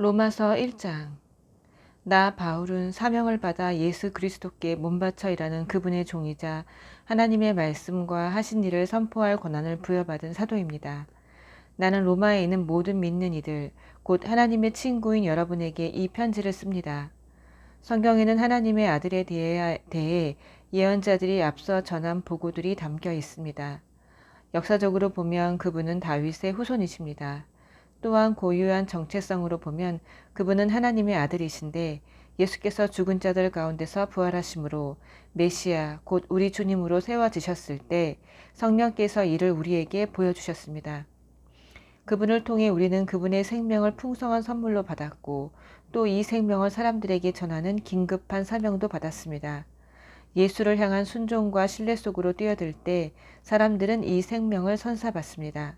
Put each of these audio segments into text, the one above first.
로마서 1장 나 바울은 사명을 받아 예수 그리스도께 몸바쳐 일하는 그분의 종이자 하나님의 말씀과 하신 일을 선포할 권한을 부여받은 사도입니다. 나는 로마에 있는 모든 믿는 이들, 곧 하나님의 친구인 여러분에게 이 편지를 씁니다. 성경에는 하나님의 아들에 대해, 예언자들이 앞서 전한 보고들이 담겨 있습니다. 역사적으로 보면 그분은 다윗의 후손이십니다. 또한 고유한 정체성으로 보면 그분은 하나님의 아들이신데 예수께서 죽은 자들 가운데서 부활하심으로 메시아 곧 우리 주님으로 세워지셨을 때 성령께서 이를 우리에게 보여주셨습니다. 그분을 통해 우리는 그분의 생명을 풍성한 선물로 받았고 또 이 생명을 사람들에게 전하는 긴급한 사명도 받았습니다. 예수를 향한 순종과 신뢰 속으로 뛰어들 때 사람들은 이 생명을 선사받습니다.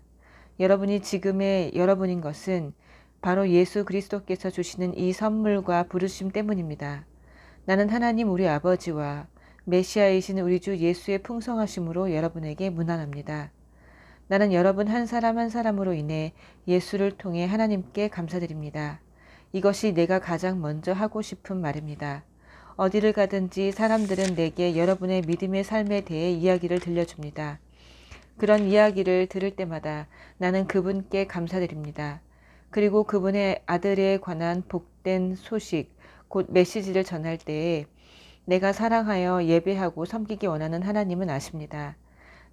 여러분이 지금의 여러분인 것은 바로 예수 그리스도께서 주시는 이 선물과 부르심 때문입니다. 나는 하나님 우리 아버지와 메시아이신 우리 주 예수의 풍성하심으로 여러분에게 문안합니다. 나는 여러분 한 사람 한 사람으로 인해 예수를 통해 하나님께 감사드립니다. 이것이 내가 가장 먼저 하고 싶은 말입니다. 어디를 가든지 사람들은 내게 여러분의 믿음의 삶에 대해 이야기를 들려줍니다. 그런 이야기를 들을 때마다 나는 그분께 감사드립니다. 그리고 그분의 아들에 관한 복된 소식, 곧 메시지를 전할 때에 내가 사랑하여 예배하고 섬기기 원하는 하나님은 아십니다.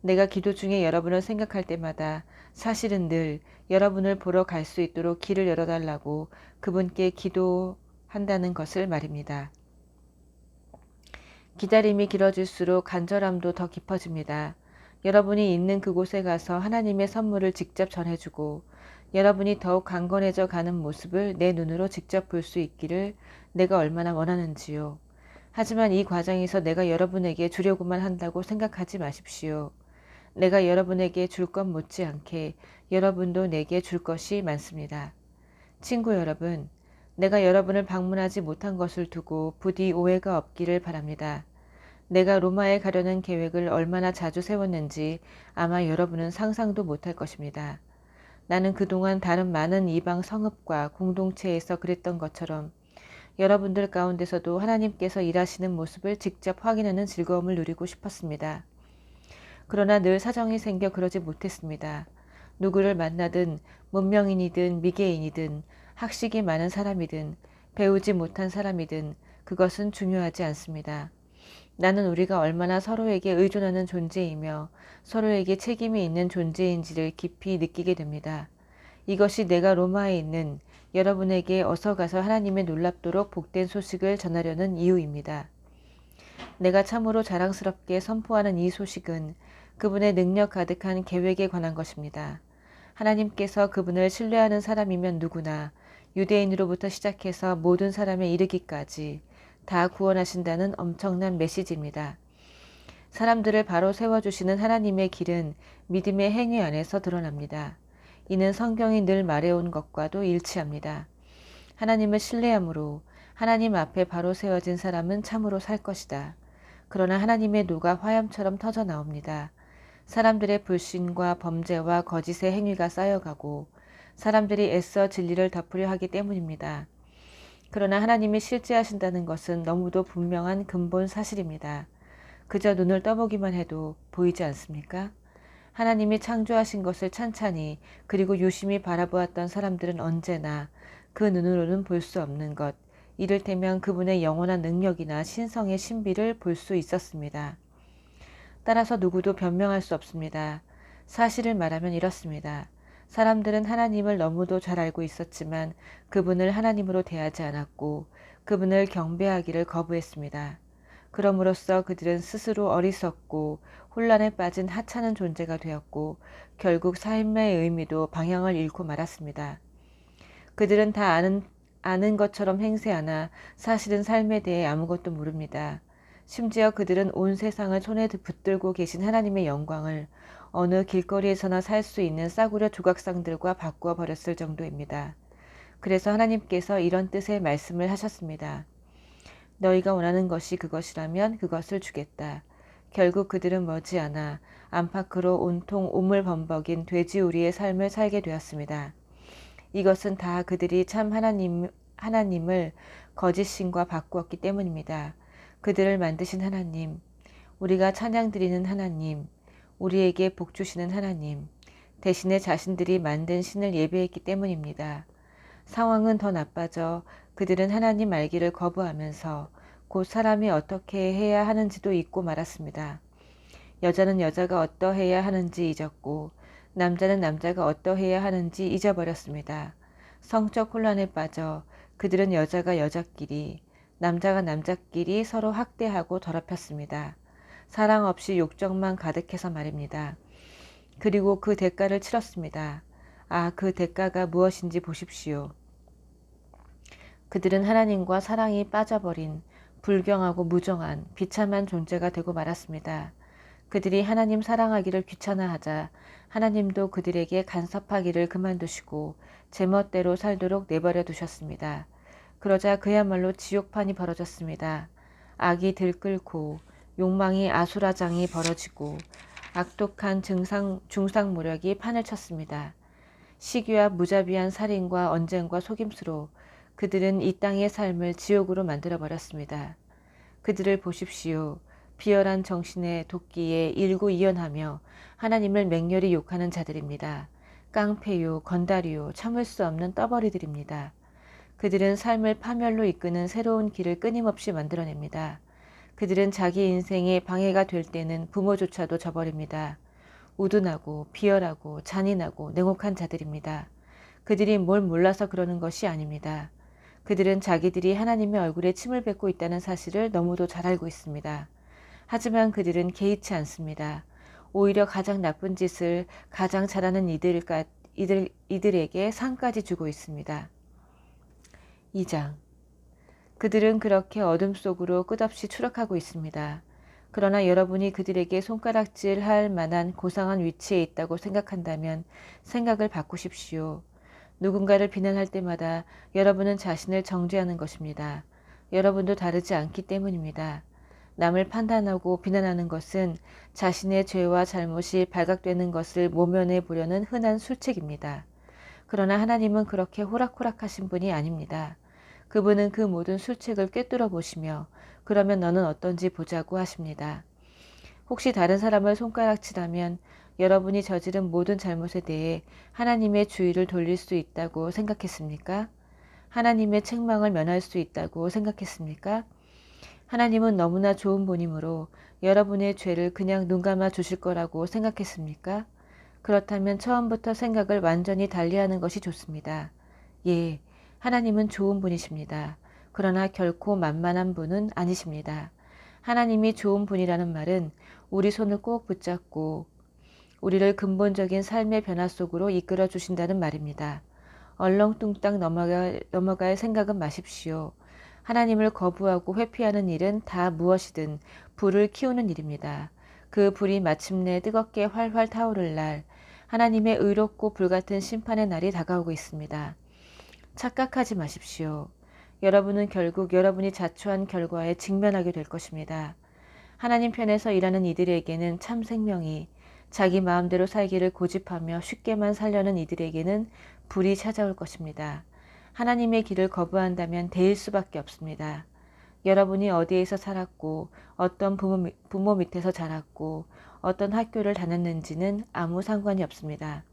내가 기도 중에 여러분을 생각할 때마다 사실은 늘 여러분을 보러 갈 수 있도록 길을 열어달라고 그분께 기도한다는 것을 말입니다. 기다림이 길어질수록 간절함도 더 깊어집니다. 여러분이 있는 그곳에 가서 하나님의 선물을 직접 전해주고 여러분이 더욱 강건해져 가는 모습을 내 눈으로 직접 볼 수 있기를 내가 얼마나 원하는지요. 하지만 이 과정에서 내가 여러분에게 주려고만 한다고 생각하지 마십시오. 내가 여러분에게 줄 것 못지않게 여러분도 내게 줄 것이 많습니다. 친구 여러분, 내가 여러분을 방문하지 못한 것을 두고 부디 오해가 없기를 바랍니다. 내가 로마에 가려는 계획을 얼마나 자주 세웠는지 아마 여러분은 상상도 못할 것입니다. 나는 그동안 다른 많은 이방 성읍과 공동체에서 그랬던 것처럼 여러분들 가운데서도 하나님께서 일하시는 모습을 직접 확인하는 즐거움을 누리고 싶었습니다. 그러나 늘 사정이 생겨 그러지 못했습니다. 누구를 만나든 문명인이든 미개인이든 학식이 많은 사람이든 배우지 못한 사람이든 그것은 중요하지 않습니다. 나는 우리가 얼마나 서로에게 의존하는 존재이며 서로에게 책임이 있는 존재인지를 깊이 느끼게 됩니다. 이것이 내가 로마에 있는 여러분에게 어서 가서 하나님의 놀랍도록 복된 소식을 전하려는 이유입니다. 내가 참으로 자랑스럽게 선포하는 이 소식은 그분의 능력 가득한 계획에 관한 것입니다. 하나님께서 그분을 신뢰하는 사람이면 누구나 유대인으로부터 시작해서 모든 사람에 이르기까지 다 구원하신다는 엄청난 메시지입니다. 사람들을 바로 세워주시는 하나님의 길은 믿음의 행위 안에서 드러납니다. 이는 성경이 늘 말해온 것과도 일치합니다. 하나님을 신뢰함으로 하나님 앞에 바로 세워진 사람은 참으로 살 것이다. 그러나 하나님의 노가 화염처럼 터져 나옵니다. 사람들의 불신과 범죄와 거짓의 행위가 쌓여가고 사람들이 애써 진리를 덮으려 하기 때문입니다. 그러나 하나님이 실제하신다는 것은 너무도 분명한 근본 사실입니다. 그저 눈을 떠보기만 해도 보이지 않습니까? 하나님이 창조하신 것을 찬찬히 그리고 유심히 바라보았던 사람들은 언제나 그 눈으로는 볼 수 없는 것, 이를테면 그분의 영원한 능력이나 신성의 신비를 볼 수 있었습니다. 따라서 누구도 변명할 수 없습니다. 사실을 말하면 이렇습니다. 사람들은 하나님을 너무도 잘 알고 있었지만 그분을 하나님으로 대하지 않았고 그분을 경배하기를 거부했습니다. 그럼으로써 그들은 스스로 어리석고 혼란에 빠진 하찮은 존재가 되었고 결국 삶의 의미도 방향을 잃고 말았습니다. 그들은 다 아는, 아는 것처럼 행세하나 사실은 삶에 대해 아무것도 모릅니다. 심지어 그들은 온 세상을 손에 붙들고 계신 하나님의 영광을 어느 길거리에서나 살 수 있는 싸구려 조각상들과 바꾸어 버렸을 정도입니다. 그래서 하나님께서 이런 뜻의 말씀을 하셨습니다. 너희가 원하는 것이 그것이라면 그것을 주겠다. 결국 그들은 머지않아 안팎으로 온통 오물 범벅인 돼지우리의 삶을 살게 되었습니다. 이것은 다 그들이 참 하나님, 하나님을 거짓신과 바꾸었기 때문입니다. 그들을 만드신 하나님, 우리가 찬양 드리는 하나님, 우리에게 복 주시는 하나님, 대신에 자신들이 만든 신을 예배했기 때문입니다. 상황은 더 나빠져 그들은 하나님 알기를 거부하면서 곧 사람이 어떻게 해야 하는지도 잊고 말았습니다. 여자는 여자가 어떠해야 하는지 잊었고 남자는 남자가 어떠해야 하는지 잊어버렸습니다. 성적 혼란에 빠져 그들은 여자가 여자끼리 남자가 남자끼리 서로 학대하고 더럽혔습니다. 사랑 없이 욕정만 가득해서 말입니다. 그리고 그 대가를 치렀습니다. 아, 그 대가가 무엇인지 보십시오. 그들은 하나님과 사랑이 빠져버린 불경하고 무정한 비참한 존재가 되고 말았습니다. 그들이 하나님 사랑하기를 귀찮아하자 하나님도 그들에게 간섭하기를 그만두시고 제멋대로 살도록 내버려 두셨습니다. 그러자 그야말로 지옥판이 벌어졌습니다. 악이 들끓고 욕망이 아수라장이 벌어지고 악독한 증상, 중상모력이 판을 쳤습니다. 시기와 무자비한 살인과 언쟁과 속임수로 그들은 이 땅의 삶을 지옥으로 만들어 버렸습니다. 그들을 보십시오. 비열한 정신의 도끼에 일구이연하며 하나님을 맹렬히 욕하는 자들입니다. 깡패요, 건달이요, 참을 수 없는 떠버리들입니다. 그들은 삶을 파멸로 이끄는 새로운 길을 끊임없이 만들어냅니다. 그들은 자기 인생에 방해가 될 때는 부모조차도 저버립니다. 우둔하고 비열하고 잔인하고 냉혹한 자들입니다. 그들이 뭘 몰라서 그러는 것이 아닙니다. 그들은 자기들이 하나님의 얼굴에 침을 뱉고 있다는 사실을 너무도 잘 알고 있습니다. 하지만 그들은 개의치 않습니다. 오히려 가장 나쁜 짓을 가장 잘하는 이들까, 이들, 이들에게 상까지 주고 있습니다. 2장 그들은 그렇게 어둠 속으로 끝없이 추락하고 있습니다. 그러나 여러분이 그들에게 손가락질 할 만한 고상한 위치에 있다고 생각한다면 생각을 바꾸십시오. 누군가를 비난할 때마다 여러분은 자신을 정죄하는 것입니다. 여러분도 다르지 않기 때문입니다. 남을 판단하고 비난하는 것은 자신의 죄와 잘못이 발각되는 것을 모면해 보려는 흔한 술책입니다. 그러나 하나님은 그렇게 호락호락하신 분이 아닙니다. 그분은 그 모든 술책을 꿰뚫어 보시며 그러면 너는 어떤지 보자고 하십니다. 혹시 다른 사람을 손가락질하면 여러분이 저지른 모든 잘못에 대해 하나님의 주의를 돌릴 수 있다고 생각했습니까? 하나님의 책망을 면할 수 있다고 생각했습니까? 하나님은 너무나 좋은 분이므로 여러분의 죄를 그냥 눈 감아 주실 거라고 생각했습니까? 그렇다면 처음부터 생각을 완전히 달리하는 것이 좋습니다. 예, 하나님은 좋은 분이십니다. 그러나 결코 만만한 분은 아니십니다. 하나님이 좋은 분이라는 말은 우리 손을 꼭 붙잡고 우리를 근본적인 삶의 변화 속으로 이끌어 주신다는 말입니다. 얼렁뚱땅 넘어갈, 넘어갈 생각은 마십시오. 하나님을 거부하고 회피하는 일은 다 무엇이든 불을 키우는 일입니다. 그 불이 마침내 뜨겁게 활활 타오를 날 하나님의 의롭고 불같은 심판의 날이 다가오고 있습니다. 착각하지 마십시오. 여러분은 결국 여러분이 자초한 결과에 직면하게 될 것입니다. 하나님 편에서 일하는 이들에게는 참 생명이 자기 마음대로 살기를 고집하며 쉽게만 살려는 이들에게는 불이 찾아올 것입니다. 하나님의 길을 거부한다면 대일 수밖에 없습니다. 여러분이 어디에서 살았고 어떤 부모, 부모 밑에서 자랐고 어떤 학교를 다녔는지는 아무 상관이 없습니다.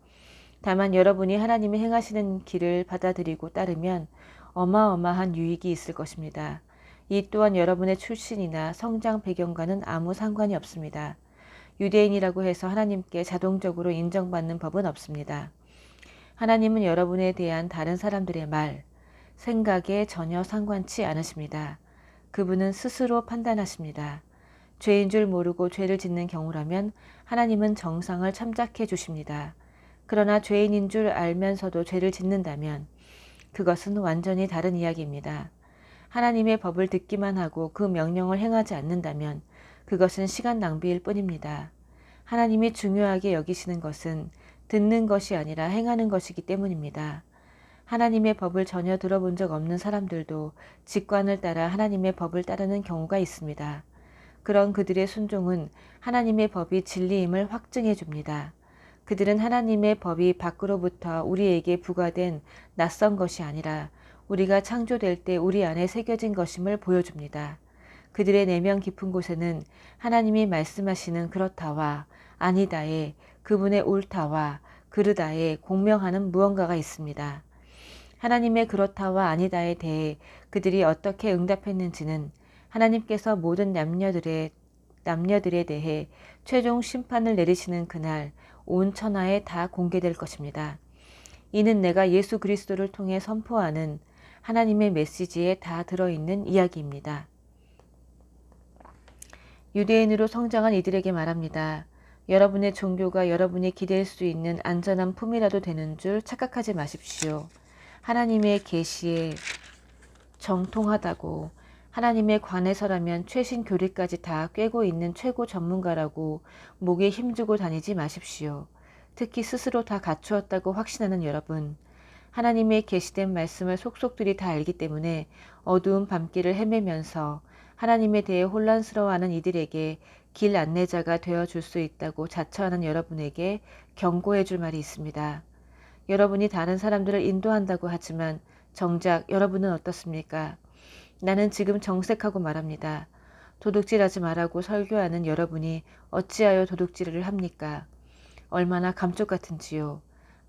다만 여러분이 하나님이 행하시는 길을 받아들이고 따르면 어마어마한 유익이 있을 것입니다. 이 또한 여러분의 출신이나 성장 배경과는 아무 상관이 없습니다. 유대인이라고 해서 하나님께 자동적으로 인정받는 법은 없습니다. 하나님은 여러분에 대한 다른 사람들의 말, 생각에 전혀 상관치 않으십니다. 그분은 스스로 판단하십니다. 죄인 줄 모르고 죄를 짓는 경우라면 하나님은 정상을 참작해 주십니다. 그러나 죄인인 줄 알면서도 죄를 짓는다면 그것은 완전히 다른 이야기입니다. 하나님의 법을 듣기만 하고 그 명령을 행하지 않는다면 그것은 시간 낭비일 뿐입니다. 하나님이 중요하게 여기시는 것은 듣는 것이 아니라 행하는 것이기 때문입니다. 하나님의 법을 전혀 들어본 적 없는 사람들도 직관을 따라 하나님의 법을 따르는 경우가 있습니다. 그런 그들의 순종은 하나님의 법이 진리임을 확증해 줍니다. 그들은 하나님의 법이 밖으로부터 우리에게 부과된 낯선 것이 아니라 우리가 창조될 때 우리 안에 새겨진 것임을 보여줍니다. 그들의 내면 깊은 곳에는 하나님이 말씀하시는 그렇다와 아니다에 그분의 옳다와 그르다에 공명하는 무언가가 있습니다. 하나님의 그렇다와 아니다에 대해 그들이 어떻게 응답했는지는 하나님께서 모든 남녀들의 남녀들에 대해 최종 심판을 내리시는 그날 온 천하에 다 공개될 것입니다. 이는 내가 예수 그리스도를 통해 선포하는 하나님의 메시지에 다 들어있는 이야기입니다. 유대인으로 성장한 이들에게 말합니다. 여러분의 종교가 여러분이 기댈 수 있는 안전한 품이라도 되는 줄 착각하지 마십시오. 하나님의 계시에 정통하다고 하나님의 관에서라면 최신 교리까지 다 꿰고 있는 최고 전문가라고 목에 힘주고 다니지 마십시오. 특히 스스로 다 갖추었다고 확신하는 여러분. 하나님의 계시된 말씀을 속속들이 다 알기 때문에 어두운 밤길을 헤매면서 하나님에 대해 혼란스러워하는 이들에게 길 안내자가 되어 줄 수 있다고 자처하는 여러분에게 경고해 줄 말이 있습니다. 여러분이 다른 사람들을 인도한다고 하지만 정작 여러분은 어떻습니까? 나는 지금 정색하고 말합니다. 도둑질하지 말라고 설교하는 여러분이 어찌하여 도둑질을 합니까? 얼마나 감쪽 같은지요.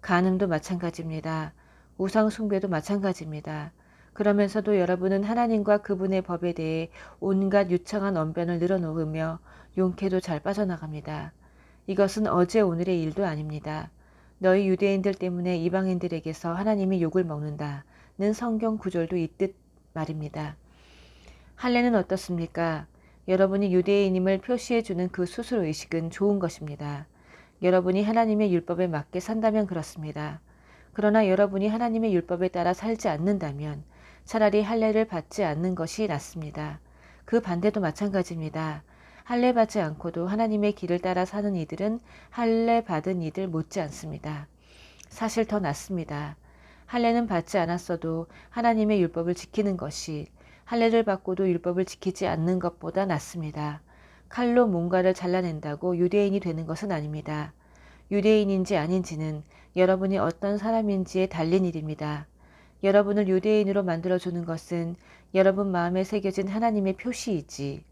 간음도 마찬가지입니다. 우상 숭배도 마찬가지입니다. 그러면서도 여러분은 하나님과 그분의 법에 대해 온갖 유창한 언변을 늘어놓으며 용케도 잘 빠져나갑니다. 이것은 어제 오늘의 일도 아닙니다. 너희 유대인들 때문에 이방인들에게서 하나님이 욕을 먹는다는 성경 구절도 있듯 말입니다. 할례는 어떻습니까? 여러분이 유대인임을 표시해 주는 그 수술 의식은 좋은 것입니다. 여러분이 하나님의 율법에 맞게 산다면 그렇습니다. 그러나 여러분이 하나님의 율법에 따라 살지 않는다면 차라리 할례를 받지 않는 것이 낫습니다. 그 반대도 마찬가지입니다. 할례 받지 않고도 하나님의 길을 따라 사는 이들은 할례 받은 이들 못지 않습니다. 사실 더 낫습니다. 할례는 받지 않았어도 하나님의 율법을 지키는 것이 할례를 받고도 율법을 지키지 않는 것보다 낫습니다. 칼로 뭔가를 잘라낸다고 유대인이 되는 것은 아닙니다. 유대인인지 아닌지는 여러분이 어떤 사람인지에 달린 일입니다. 여러분을 유대인으로 만들어주는 것은 여러분 마음에 새겨진 하나님의 표시이지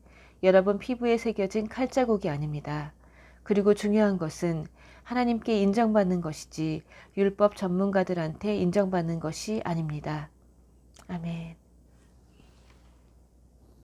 여러분 피부에 새겨진 칼자국이 아닙니다. 그리고 중요한 것은 하나님께 인정받는 것이지 율법 전문가들한테 인정받는 것이 아닙니다. 아멘.